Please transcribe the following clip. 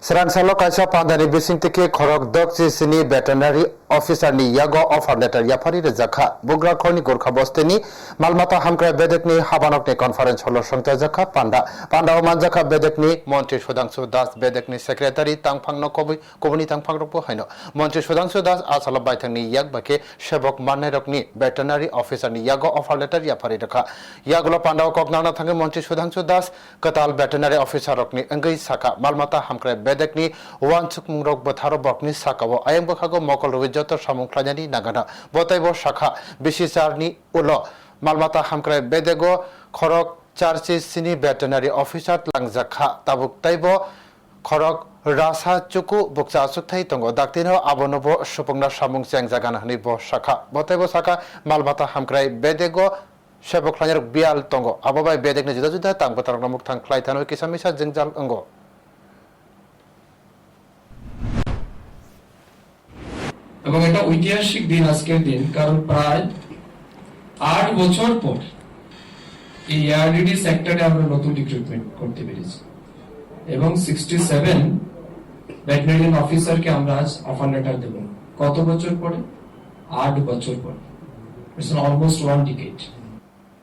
Seransalo kaisa pandani bising tiki khorok dok sini veterinary officer ni yago offer letter yapari rejakha bugra khorni gorkha bosteni malmata hamkra bedekni habanok ni conference holo songta jakha panda. Panda o manjakha bedekni মন্ত্রী সুধাংশু দাস বেদেকনি secretary তাংফাংনো কবি কবনি তাংফাংরকবো হাইনো মন্ত্রী সুধাংশু দাস আসাল বাইথাংনি ইয়াক বাকে সেবক মান্নাইরকনি ভেটেনারি অফিসারনি ইয়াগো অফার লেটার ইয়াফারি রেখা ইয়াগুলো পান্ডাও ককনাংনা থাঙ্গে মন্ত্রী সুধাংশু দাস কতাল ভেটেনারি অফিসারকনি অঙ্গৈ সাকা মালমাতা হামক্রাই বেদেকনি ওয়ান সুকমুংরক বথারো বকনি সাকাবো আয়ং বখাগো মকল রবিজত সামুংখ্লাজানি নাগানা, বতাইব শাখা বিশিসারনি উল, মালমাতা হামক্রাই বেদেগো খরক চার্চি সিনি ভেটেনারি অফিসার লাংজাখা, তাবুক তাইব খরক রাসা চুকু বুকসা আসুকথাই তঙ্গ দাক্তিনো আবনব সুপংনা সামুং চ্যাং জাগান হানি ব শাখা, বতাইব শাখা, মালমাতা হামক্রাই বেদেগো, সেবক বিয়াল তঙ্গ আবাবাই বেদেগনি জুদা জুদা তাং বতার মুখ থাং খ্লাই থানো কিসামিসা জেংজাল অঙ্গ এবং এটা ঐতিহাসিক দিন আজকের দিন, কারণ প্রায় আট বছর পর এই এআরডিডি সেক্টরে আমরা নতুন রিক্রুটমেন্ট করতে পেরেছি। এবং সিক্সটি সেভেন ভেটেরিনারিয়ান অফিসারকে আমরা আজ অফার লেটার দেব। কত বছর পরে? আট বছর পরে। Almost one decade